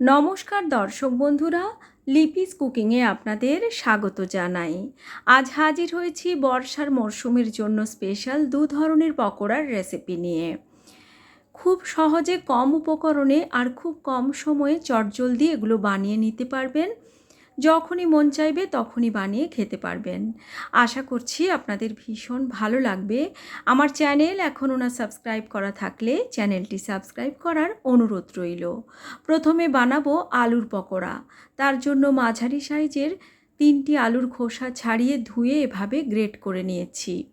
নমস্কার দর্শক বন্ধুরা, লিপিস কুকিংয়ে আপনাদের স্বাগত জানাই। আজ হাজির হয়েছি বর্ষার মরশুমের জন্য স্পেশাল দু ধরনের পকোড়ার রেসিপি নিয়ে। খুব সহজে কম উপকরণে আর খুব কম সময়ে চটজলদি এগুলো বানিয়ে নিতে পারবেন। যখনই মন চাইবে তখনই বানিয়ে খেতে পারবেন। আশা করছি আপনাদের ভীষণ ভালো লাগবে। আমার চ্যানেল এখনও না সাবস্ক্রাইব করা থাকলে চ্যানেলটি সাবস্ক্রাইব করার অনুরোধ রইল। প্রথমে বানাবো আলুর পকোড়া। তার জন্য মাঝারি সাইজের তিনটি আলুর খোসা ছাড়িয়ে ধুয়ে এভাবে গ্রেট করে নিয়েছি।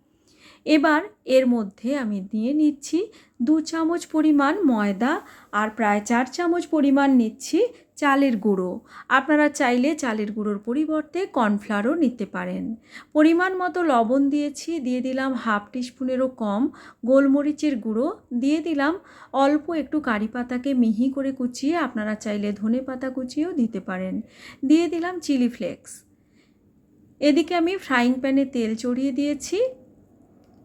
এবার এর মধ্যে আমি দিয়ে নিচ্ছি দু চামচ পরিমাণ ময়দা আর প্রায় চার চামচ পরিমাণ নিচ্ছি চালের গুঁড়ো। আপনারা চাইলে চালের গুঁড়োর পরিবর্তে কর্নফ্লাওয়ারও নিতে পারেন। পরিমাণ মতো লবণ দিয়েছি, দিয়ে দিলাম হাফ টিস্পুনেরও কম। গোলমরিচের গুঁড়ো দিয়ে দিলাম। অল্প একটু কারি পাতাকে মিহি করে কুচিয়ে আপনারা চাইলে ধনে পাতা কুচিয়েও দিতে পারেন। দিয়ে দিলাম চিলি ফ্লেক্স। এদিকে আমি ফ্রাইং প্যানে তেল চড়িয়ে দিয়েছি।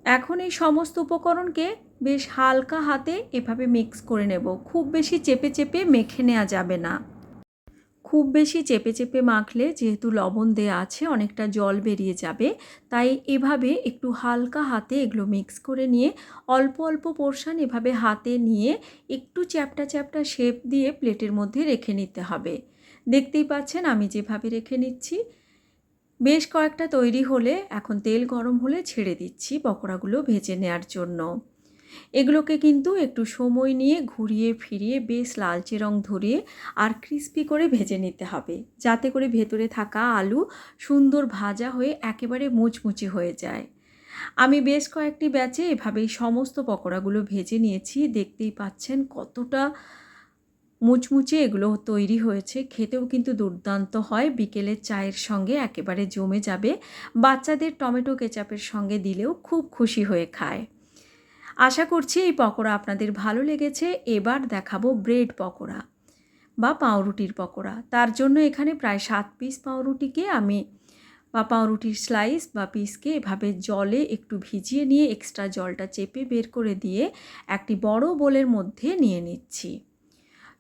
এখন এই সমস্ত উপকরণকে বেশ হালকা হাতে এভাবে মিক্স করে নেব। খুব বেশি চেপে চেপে মেখে নেওয়া যাবে না। খুব বেশি চেপে চেপে মাখলে যেহেতু লবণ দেওয়া আছে, অনেকটা জল বেরিয়ে যাবে। তাই এভাবে একটু হালকা হাতে এগুলো মিক্স করে নিয়ে অল্প অল্প পোর্শন এভাবে হাতে নিয়ে একটু চ্যাপটা চ্যাপটা শেপ দিয়ে প্লেটের মধ্যে রেখে নিতে হবে। দেখতেই পাচ্ছেন আমি যেভাবে রেখে নিচ্ছি। বেশ কয়েকটা তৈরি হলে এখন তেল গরম হলে ছেড়ে দিচ্ছি পকোড়াগুলো ভেজে নেওয়ার জন্য। এগুলোকে কিন্তু একটু সময় নিয়ে ঘুরিয়ে ফিরিয়ে বেশ লালচে রং ধরিয়ে আর ক্রিস্পি করে ভেজে নিতে হবে। যাতে করে ভেতরে থাকা আলু সুন্দর ভাজা হয়ে একেবারে মুচমুচে হয়ে যায়। আমি বেশ কয়েকটি ব্যাচে এভাবেই সমস্ত পকোড়াগুলো ভেজে নিয়েছি। দেখতেই পাচ্ছেন কতটা মুচমুচে এগুলো তৈরি হয়েছে। খেতেও কিন্তু দুর্দান্ত হয়। বিকেলের চায়ের সঙ্গে একেবারে জমে যাবে। বাচ্চাদের টমেটো কেচাপের সঙ্গে দিলেও খুব খুশি হয়ে খায়। আশা করছি এই পকোড়া আপনাদের ভালো লেগেছে। এবার দেখাবো ব্রেড পকোড়া বা পাউরুটির পকোড়া। তার জন্য এখানে প্রায় সাত পিস পাউরুটিকে আমি বা পাউরুটির স্লাইস বা পিসকে এভাবে জলে একটু ভিজিয়ে নিয়ে এক্সট্রা জলটা চেপে বের করে দিয়ে একটি বড় বোলের মধ্যে নিয়ে নিচ্ছি।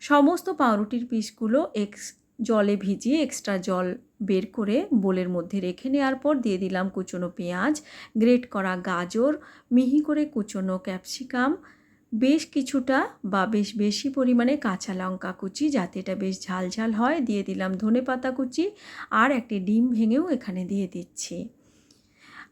সমস্ত পাউরুটির পিসগুলো এক্স জলে ভিজিয়ে এক্সট্রা জল বের করে বোলের মধ্যে রেখে নেওয়ার পর দিয়ে দিলাম কুচনো পেঁয়াজ গ্রেট করা গাজর, মিহি করে কুচনো ক্যাপসিকাম বেশ কিছুটা বা বেশ বেশি পরিমাণে কাঁচা লঙ্কা কুচি যাতে এটা বেশ ঝাল ঝাল হয়, দিয়ে দিলাম ধনে পাতা কুচি আর একটি ডিম ভেঙেও এখানে দিয়ে দিচ্ছি।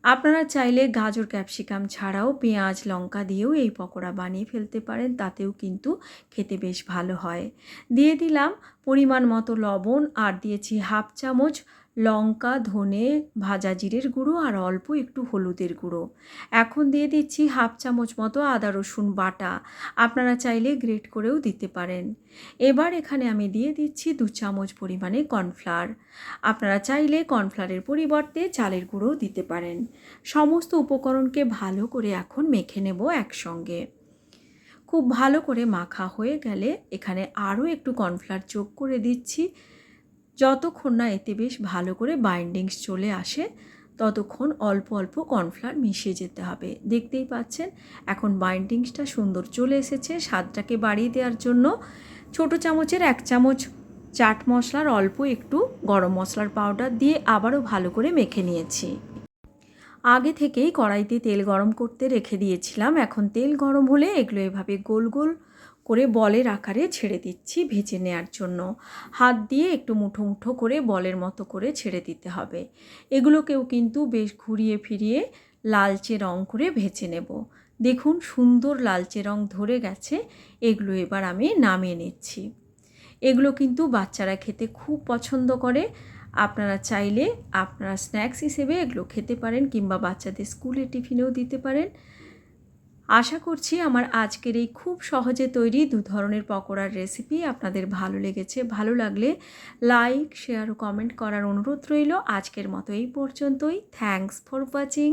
আপনারা চাইলে গাজর, ক্যাপসিকাম ছাড়াও পেঁয়াজ, লঙ্কা দিয়েও এই পকোড়া বানিয়ে ফেলতে পারেন, তাতেও কিন্তু খেতে বেশ ভালো হয়। দিয়ে দিলাম পরিমাণ মতো লবণ আর দিয়েছি হাফ চামচ লঙ্কা, ধনে, ভাজা জিরের গুঁড়ো আর অল্প একটু হলুদের গুঁড়ো। এখন দিয়ে দিচ্ছি হাফ চামচ মতো আদা রসুন বাটা। আপনারা চাইলে গ্রেট করেও দিতে পারেন। এবার এখানে আমি দিয়ে দিচ্ছি দু চামচ পরিমাণে কর্নফ্লাওয়ার। আপনারা চাইলে কর্নফ্লাওয়ারের পরিবর্তে চালের গুঁড়োও দিতে পারেন। সমস্ত উপকরণকে ভালো করে এখন মেখে নেব একসঙ্গে। খুব ভালো করে মাখা হয়ে গেলে এখানে আরও একটু কর্নফ্লাওয়ার যোগ করে দিচ্ছি। যতক্ষণ না এতে বেশ ভালো করে বাইন্ডিংস চলে আসে, ততক্ষণ অল্প অল্প কর্নফ্লাওয়ার মিশিয়ে যেতে হবে। দেখতেই পাচ্ছেন, এখন বাইন্ডিংসটা সুন্দর চলে এসেছে স্বাদটাকে বাড়িয়ে দেওয়ার জন্য। ছোট চামচের এক চামচ চাট মশলার অল্প একটু গরম মশলার পাউডার দিয়ে আবারও ভালো করে মেখে নিয়েছি। আগে থেকেই কড়াইতে তেল গরম করতে রেখে দিয়েছিলাম। এখন তেল গরম হলে এগুলো এভাবে গোল গোল করে বলের আকারে ছেড়ে দিচ্ছি ভেজে নেওয়ার জন্য। হাত দিয়ে একটু মুঠো মুঠো করে বলের মতো করে ছেড়ে দিতে হবে। এগুলোকেও কিন্তু বেশ ঘুরিয়ে ফিরিয়ে লালচে রং করে ভেজে নেব। দেখুন, সুন্দর লালচে রং ধরে গেছে। এগুলো এবার আমি নামিয়ে নিচ্ছি। এগুলো কিন্তু বাচ্চারা খেতে খুব পছন্দ করে। আপনারা চাইলে আপনারা স্ন্যাক্স হিসেবে এগুলো খেতে পারেন কিংবা বাচ্চাদের স্কুলে টিফিনেও দিতে পারেন। আশা করছি আমার আজকের এই খুব সহজে তৈরি দু ধরনের পকোড়ার রেসিপি আপনাদের ভালো লেগেছে। ভালো লাগলে লাইক শেয়ার ও কমেন্ট করার অনুরোধ রইল। আজকের মতো এই পর্যন্তই। Thanks for watching